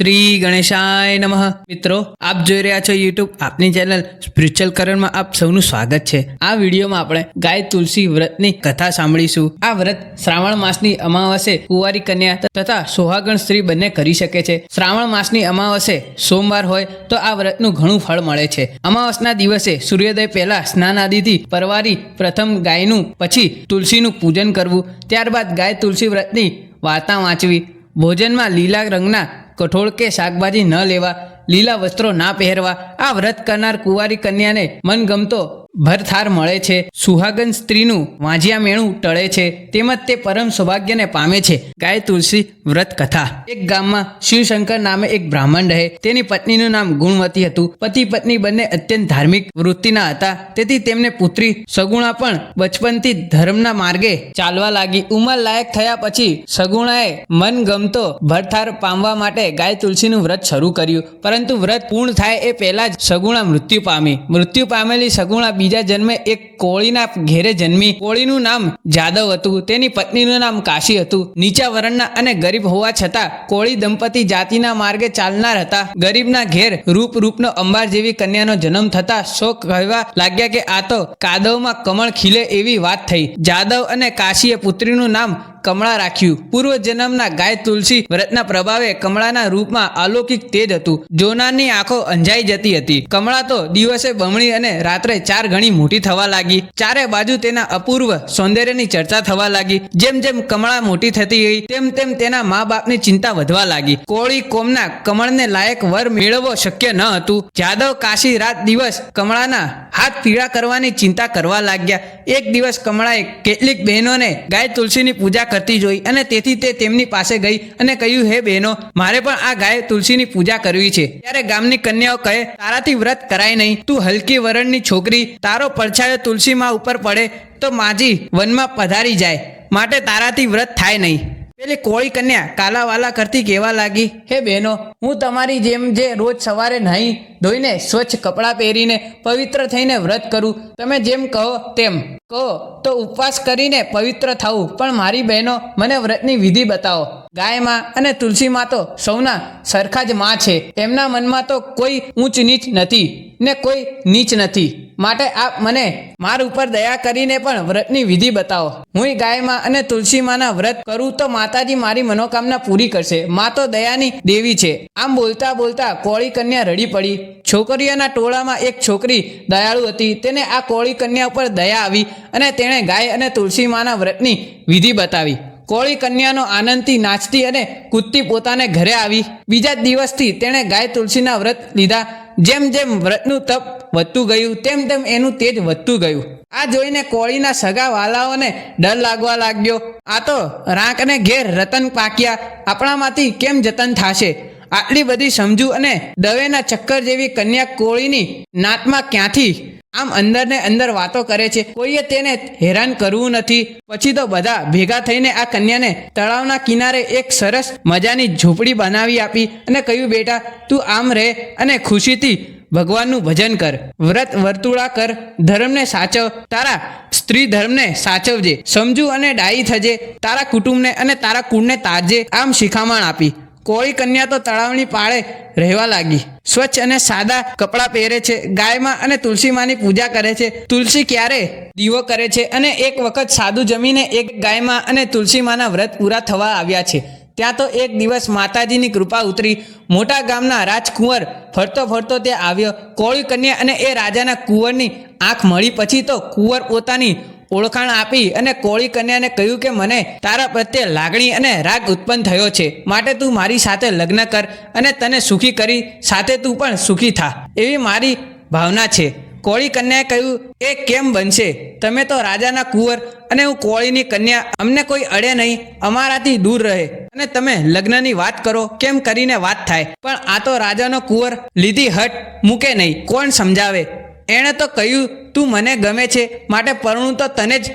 શ્રી ગણેશાય નમઃ. મિત્રો, આપ જોઈ રહ્યા છો યુટ્યુબ આપની ચેનલ સ્પિરિચ્યુઅલ કરણમાં આપ સૌનું સ્વાગત છે. આ વિડીયોમાં આપણે ગાય તુલસી વ્રતની કથા સાંભળીશું. આ વ્રત શ્રાવણ માસની અમાવસે કુંવારી કન્યા તથા સોહાગણ સ્ત્રી બંને કરી શકે છે. શ્રાવણ માસની અમાવસે સોમવાર હોય તો આ વ્રતનું ઘણું ફળ મળે છે. અમાવસના દિવસે સૂર્યોદય પહેલા સ્નાન આદિથી પરવારી પ્રથમ ગાયનું, પછી તુલસીનું પૂજન કરવું. ત્યારબાદ ગાય તુલસી વ્રતની વાર્તા વાંચવી. ભોજનમાં લીલા રંગના કઠોળ કે શાકભાજી ન લેવા, લીલા વસ્ત્રો ના પહેરવા, આ વ્રત કરનાર કુંવારી કન્યાને મનગમતો ભરથાર મળે છે. સુહાગન સ્ત્રીનું વાંજિયા મેણું ટળે છે. તેમજ તે પરમ સૌભાગ્યને પામે છે. ગાય તુલસી વ્રત કથા. એક ગામમાં શિવશંકર નામે એક બ્રાહ્મણ રહે. તેની પત્નીનું નામ ગુણવતી હતું. પતિ પત્ની બંને અત્યંત ધાર્મિક વૃત્તિના હતા. તેથી તેમને પુત્રી સગુણા પણ બચપનથી ધર્મના માર્ગે ચાલવા લાગી. ઉંમર લાયક થયા પછી સગુણાએ મન ગમતો ભરથાર પામવા માટે ગાય તુલસીનું વ્રત શરૂ કર્યું. પરંતુ વ્રત પૂર્ણ થાય એ પહેલા જ સગુણા મૃત્યુ પામી. મૃત્યુ પામેલી સગુણા બીજા જન્મે એક કોળીના ઘેરે જન્મી. કોળીનું નામ જાદવ હતું. તેની પત્નીનું નામ કાશી હતું. નીચા વર્ણના અને ગરીબ હોવા છતાં કોળી દંપતી જાતિના માર્ગે ચાલનાર હતા. ગરીબના ઘેર રૂપ રૂપનો અંબાર જેવી કન્યાનો જન્મ થતા શોક કહેવા લાગ્યા કે આ તો કાદવમાં કમળ ખીલે એવી વાત થઈ. જાદવ અને કાશીએ પુત્રીનું નામ કમળા રાખ્યું. પૂર્વ જન્મના ગાય તુલસી વ્રતના પ્રભાવે કમળાના રૂપમાં અલૌકિક તેજ હતું. જોનારની આંખો અંજાઈ જતી હતી. કમળા તો દિવસે બમણી અને રાત્રે ચાર ગણી મોટી થવા લાગી. ચારે બાજુ તેના અપૂર્વ સૌંદર્યની ચર્ચા થવા લાગી. જેમ જેમ કમળા મોટી થતી ગઈ, તેમ તેમ તેના મા બાપની ચિંતા વધવા લાગી. કોળી કોમના કમળને લાયક વર મેળવવો શક્ય ન હતું. જાદવ કાશી રાત દિવસ કમળાના હાથ પીળા કરવાની ચિંતા કરવા લાગ્યા. એક દિવસ કમળાએ કેટલીક બહેનોને ગાય તુલસીની પૂજા કરતી જોઈ અને તેથી તે તેમની પાસે ગઈ અને કહ્યું, હે બહેનો, મારે પણ આ ગાય તુલસીની પૂજા કરવી છે. ત્યારે ગામની કન્યાઓ કહે, તારાથી વ્રત કરાય નહીં. તું હલકી વરણની છોકરી, તારો પડછાયો તુલસીમાં ઉપર પડે તો માજી વનમાં પધારી જાય. માટે તારાથી વ્રત થાય નહીં. પેલી કોળી કન્યા કાલાવાલા કરતી કેવા લાગી? હે બહેનો, હું તમારી જેમ જે રોજ સવારે નહીં, ધોઈને સ્વચ્છ કપડાં પહેરીને પવિત્ર થઈને વ્રત કરું. તમે જેમ કહો તેમ. કહો તો ઉપવાસ કરીને પવિત્ર થવું પણ મારી બહેનો, મને વ્રતની વિધિ બતાવો. ગાયમાં અને તુલસીમાં તો સૌના સરખા જ માં છે. એમના મનમાં તો કોઈ ઊંચ નીચ નથી. ને કોઈ નીચ નથી. માટે આપ મને માર ઉપર દયા કરીને પણ વ્રતની વિધિ બતાવો. હું ગાયમાં અને તુલસીમાંના વ્રત કરું તો માતાજી મારી મનોકામના પૂરી કરશે. મા તો દયાની દેવી છે. આમ બોલતા બોલતા કોળી કન્યા રડી પડી. છોકરીઓના ટોળામાં એક છોકરી દયાળુ હતી. તેને આ કોળી કન્યા ઉપર દયા આવી અને તેણે ગાય અને તુલસીમાંના વ્રતની વિધિ બતાવી. કોળી કન્યાનો આનંદથી નાચતી અને કૂદતી પોતાને ઘરે આવી. બીજા દિવસથી તેણે ગાય તુલસીના વ્રત લીધા. જેમ જેમ વ્રતનું તપ વધતું ગયું, તેમ તેમ એનું તેજ વધતું ગયું. આ જોઈને કોળીના સગા વાલાઓને ડર લાગવા લાગ્યો. આ તો રાંક અને ઘેર રતન પાક્યા. આપણામાંથી કેમ જતન થશે? આટલી બધી સમજુ અને દવેના ચક્કર જેવી કન્યા કોળીની નાતમાં ક્યાંથી આમ અંદર ને અંદર વાતો કરે છે. કોઈએ તેને હેરાન કરવું નથી. પછી તો બધા ભેગા થઈને આ કન્યાને તળાવના કિનારે એક સરસ મજાની ઝૂંપડી બનાવી આપી અને કહ્યું, બેટા, તું આમ રહે અને ખુશીથી ભગવાનનું ભજન કર. વ્રત વર્તુળા કર. ધર્મને સાચવ. તારા સ્ત્રી ધર્મને સાચવજે. સમજુ અને ડાયી થજે. તારા કુટુંબને અને તારા કુળને તારજે આમ શિખામણ આપી. કોળી કન્યા તો તળાવની પાળે રહેવા લાગી. સ્વચ્છ અને સાદા કપડાં પહેરે છે, ગાયમાં અને તુલસીમાની પૂજા કરે છે. તુલસી ક્યારે? દીવો કરે છે અને એક વખત સાદું જમીને એક ગાયમાં અને તુલસીમાના વ્રત પૂરા થવા આવ્યા છે. ત્યાં તો એક દિવસ માતાજીની કૃપા ઉતરી. મોટા ગામના રાજકુંવર ફરતો ફરતો તે આવ્યો. કોળી કન્યા અને એ રાજાના કુંવરની આંખ મળી. પછી તો કુંવર પોતાની ઓળખાણ આપી અને કોળી કન્યાને કહ્યું કે, મને તારા પ્રત્યે લાગણી અને રાગ ઉત્પન્ન થયો છે. માટે તું મારી સાથે લગ્ન કર અને તને સુખી કરી. સાથે તું પણ સુખી થા. એવી મારી ભાવના છે. કોળી કન્યાએ કહ્યું એ કેમ બનશે? તમે તો રાજાના કુંવર અને હું કોળીની કન્યા. અમને કોઈ અડે નહીં. અમારાથી દૂર રહે. અને તમે લગ્નની વાત કરો. કેમ કરીને વાત થાય? પણ આ તો રાજાનો કુંવર લીધી હટ મૂકે નહીં. કોણ સમજાવે? એણે તો કહ્યું, તું મને ગમે છે, માટે પરણું તો તને જ.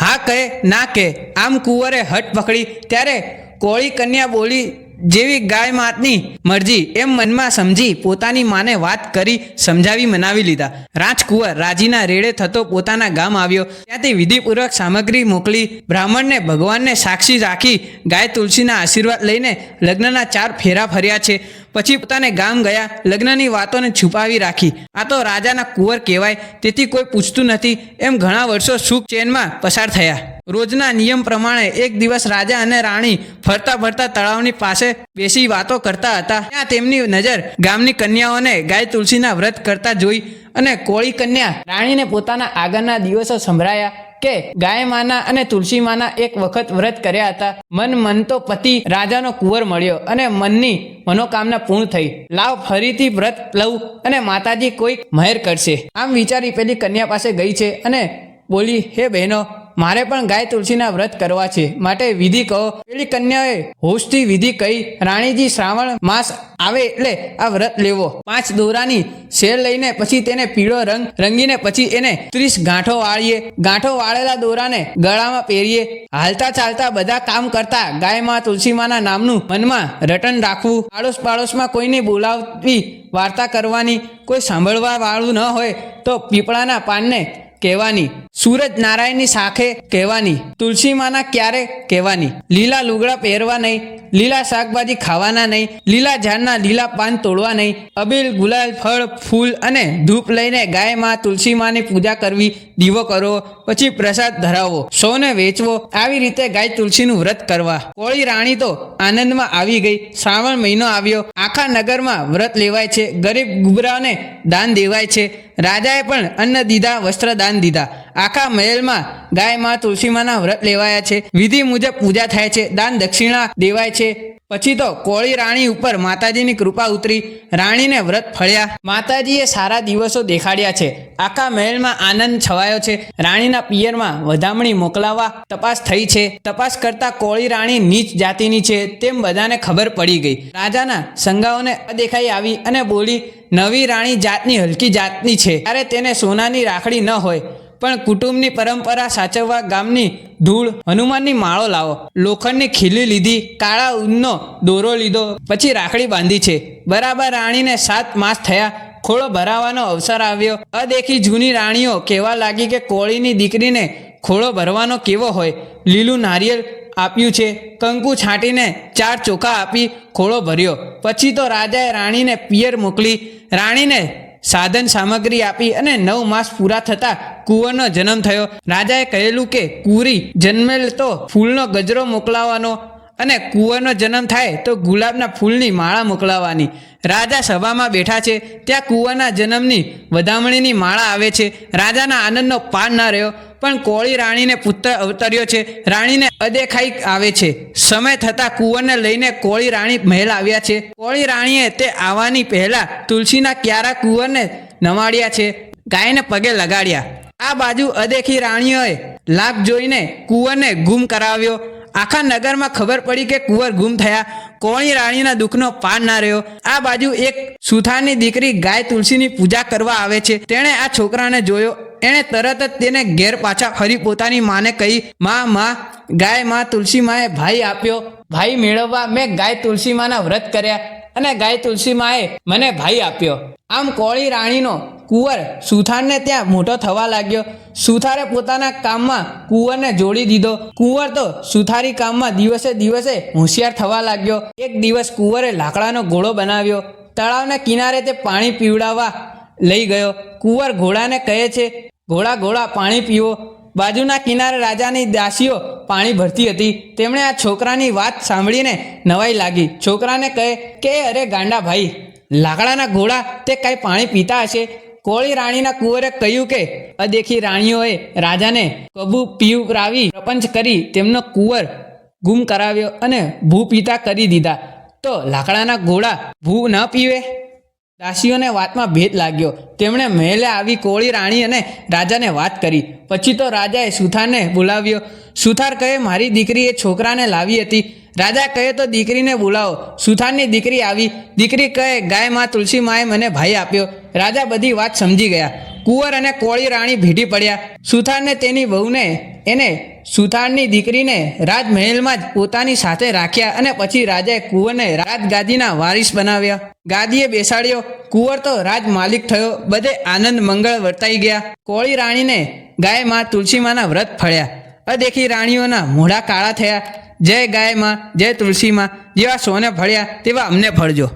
હા, કહે, ના, કહે. આમ કુંવરે હટ પકડી, ત્યારે કોળી કન્યા બોલી, જેવી ગાય માતની મરજી, એમ મનમાં સમજી પોતાની માને વાત કરી, સમજાવી મનાવી લીધા. રાજકુંવર રાજીના રેડે થતો પોતાના ગામ આવ્યો. ત્યાંથી વિધિપૂર્વક સામગ્રી મોકલી, બ્રાહ્મણને ભગવાનને સાક્ષી રાખી ગાય તુલસીના આશીર્વાદ લઈને લગ્નના ચાર ફેરા ફર્યા છે. પછી પોતાને ગામ ગયા, લગ્નની વાતોને છુપાવી રાખી. આ તો રાજાના કુંવર કહેવાય, તેથી કોઈ પૂછતું નથી, એમ ઘણા વર્ષો સુખ ચેનમાં પસાર થયા. રોજના નિયમ પ્રમાણે એક દિવસ રાજા અને રાણી ફરતા ફરતા તળાવની પાસે બેસી વાતો કરતા હતા. ત્યાં તેમની નજર ગામની કન્યાઓને ગાય તુલસીના વ્રત કરતા જોઈ અને કોળી કન્યા રાણીને પોતાના આગળના દિવસો સંભળાયા. કે ગાય માના અને તુલસી માના એક વખત વ્રત કર્યા હતા. મન મન તો પતિ રાજાનો કુંવર મળ્યો અને મનની મનોકામના પૂર્ણ થઈ. લાવ ફરીથી વ્રત લઉં અને માતાજી કોઈક મહેર કરશે. આમ વિચારી પેલી કન્યા પાસે ગઈ છે અને બોલી, હે બહેનો મારે પણ ગાય તુલસીના વ્રત કરવા છે. માટે વિધિ કહો. પેલી કન્યાએ હોશથી વિધિ કહી, રાણીજી, શ્રાવણ માસ આવે એટલે આ વ્રત લેવો. પાંચ દોરાની શેર લઈને પછી તેને પીળો રંગ રંગીને પછી એને ત્રીસ ગાંઠો વાળીએ. ગાંઠો વાળેલા દોરાને ગળામાં પહેરીએ. હાલતા ચાલતા બધા કામ કરતા ગાયમાં તુલસીમાના નામનું મનમાં રટન રાખવું. આડોશ પાડોશમાં કોઈને બોલાવવી વાર્તા કરવાની કોઈ સાંભળવા વાળું ન હોય તો પીપળાના પાનને કહેવાની. સૂરજ નારાયણની શાખે કહેવાની. તુલસીમાના ક્યારે કહેવાની. લીલા લુગડા પહેરવા નહીં, લીલા શાકભાજી ખાવાના નહીં, લીલા ઝાડના લીલા પાન તોડવા નહીં. અબીલ, ગુલાલ, ફળ, ફૂલ અને ધૂપ લઈને ગાયમાં તુલસીમાની પૂજા કરવી. દીવો કરવો પછી પ્રસાદ ધરાવવો સૌને વેચવો, આવી રીતે ગાય તુલસીનું વ્રત કરવા. કોળી રાણી તો આનંદમાં આવી ગઈ. શ્રાવણ મહિનો આવ્યો. આખા નગરમાં વ્રત લેવાય છે. ગરીબ ગુબરાને દાન દેવાય છે. રાજાએ પણ અન્ન દીધા વસ્ત્ર દાન દીધા. આખા મહેલમાં ગાયમાં તુલસીમાના વ્રત લેવાયા છે. વિધિ મુજબ પૂજા થાય છે. દાન દક્ષિણા દેવાય છે. પછી તો કોળી રાણી ઉપર માતાજીની કૃપા ઉતરી, રાણીને વ્રત ફળ્યા. માતાજીએ સારા દિવસો દેખાડ્યા છે. આખા મહેલમાં આનંદ છવાયો છે. રાણીના પિયરમાં વધામણી મોકલાવવા તપાસ થઈ છે. તપાસ કરતા કોળી રાણી નીચ જાતિની છે તેમ બધાને ખબર પડી ગઈ. રાજાના સંગાઓને અદેખાઈ આવી અને બોલી, નવી રાણી જાતની હલકી જાતની છે. ત્યારે તેને સોનાની રાખડી ન હોય. પણ કુટુંબની પરંપરા સાચવવા ગામની ધૂળ હનુમાનની માળો લાવો. લોખંડની ખીલી લીધી, કાળા ઊનનો દોરો લીધો, પછી રાખડી બાંધી છે. બરાબર રાણીને સાત માસ થયા, ખોળો ભરાવાનો અવસર આવ્યો. અદેખી જૂની રાણીઓ કહેવા લાગી કે કોળીની દીકરીને ખોળો ભરવાનો કેવો હોય? લીલું નારિયેળ આપ્યું છે. કંકુ છાંટીને ચાર ચોખા આપી ખોળો ભર્યો. પછી તો રાજાએ રાણીને પિયર મોકલી. રાણીને સાધન સામગ્રી આપી અને નવ માસ પૂરા થતા કુંવરનો જન્મ થયો. રાજાએ કહેલું કે, કુરી જન્મેલ તો ફૂલનો ગજરો મોકલાવાનો અને કુંવરનો જન્મ થાય તો ગુલાબના ફૂલની માળા મોકલાવાની. રાજા સભામાં બેઠા છે. ત્યાં કુંવરના જન્મની વધામણીની માળા આવે છે. રાજાના આનંદનો પાર ન રહ્યો. પણ કોળી રાણીને પુત્ર અવતર્યો છે. રાણીને અદેખાઈ આવે છે. સમય થતાં કુંવરને લઈને કોળી રાણી મહેલ આવ્યા છે. કોળી રાણીએ તે આવવાની પહેલા તુલસીના ક્યારા કુંવરને નમાડ્યા છે. ગાયને પગે લગાડ્યા. આ બાજુ અદેખી રાણીઓએ લાભ જોઈને કુંવરને ગુમ કરાવ્યો. આખા નગરમાં ખબર પડી કે કુંવર ગુમ થયા. કોણી રાણીના દુઃખનો પાર ના રહ્યો. આ બાજુ એક સુથારની દીકરી ગાય તુલસીની પૂજા કરવા આવે છે. તેણે આ છોકરાને જોયો. એણે તરત જ તેને ઘેર પાછા ફરી પોતાની માને કહી, માં માં, ગાયમાં તુલસી માએ ભાઈ આપ્યો. ભાઈ મેળવવા મેં ગાય તુલસી માના વ્રત કર્યા. અને ગાય તુલસી માએ મને ભાઈ આપ્યો. આમ કોળી રાણીનો કુંવર સુથારને ત્યાં મોટો થવા લાગ્યો. સુથારે પોતાના કામમાં કુંવરને જોડી દીધો. કુંવર તો સુથારી કામમાં દિવસે દિવસે હોશિયાર થવા લાગ્યો. એક દિવસ કુંવરે લાકડાનો ઘોડો બનાવ્યો. તળાવના કિનારે તે પાણી પીવડાવવા લઈ ગયો. કુંવર ઘોડાને કહે છે, ઘોડા ઘોડા, પાણી પીવો. બાજુના કિનારે રાજાની દાસીઓ પાણી ભરતી હતી. તેમણે આ છોકરાની વાત સાંભળીને નવાઈ લાગી. છોકરાને કહે, કે અરે ગાંડા ભાઈ, લાકડાના ઘોડા તે કાંઈ પાણી પીતા હશે? કોળી રાણીના કુંવરે કહ્યું કે, અદેખી રાણીઓએ રાજાને કબૂ પીવરાવી પ્રપંચ કરી, તેમનો કુંવર ગુમ કરાવ્યો અને ભૂ પીતા કરી દીધા. તો લાકડાના ઘોડા ભૂ ન પીવે? દાસીઓને વાતમાં ભેદ લાગ્યો. તેમણે મહેલે આવી કોળી રાણી અને રાજાને વાત કરી. પછી તો રાજાએ સુથારને બોલાવ્યો. સુથાર કહે, મારી દીકરી એ છોકરાને લાવી હતી. રાજા કહે, તો દીકરીને બોલાવો. સુથારની દીકરી આવી. દીકરી કહે, ગાયમાં તુલસી માએ મને ભાઈ આપ્યો. રાજા બધી વાત સમજી ગયા. કુંવર અને કોળી રાણી ભેટી પડ્યા. સુથારને તેની વહુને, એને સુથારની દીકરીને રાજમહેલમાં જ પોતાની સાથે રાખ્યા અને પછી રાજાએ કુંવરને રાજગાદીના વારિસ બનાવ્યા. ગાદીએ બેસાડ્યો. કુંવર તો રાજ માલિક થયો. બધે આનંદ મંગળ વર્તાઈ ગયા. કોળી રાણીને ગાયમાં તુલસી માના વ્રત ફળ્યા. અદેખી રાણીઓના મોઢા કાળા થયા. જય ગાયમાં, જય તુલસી માં જેવા સોને ફળ્યા તેવા અમને ફળજો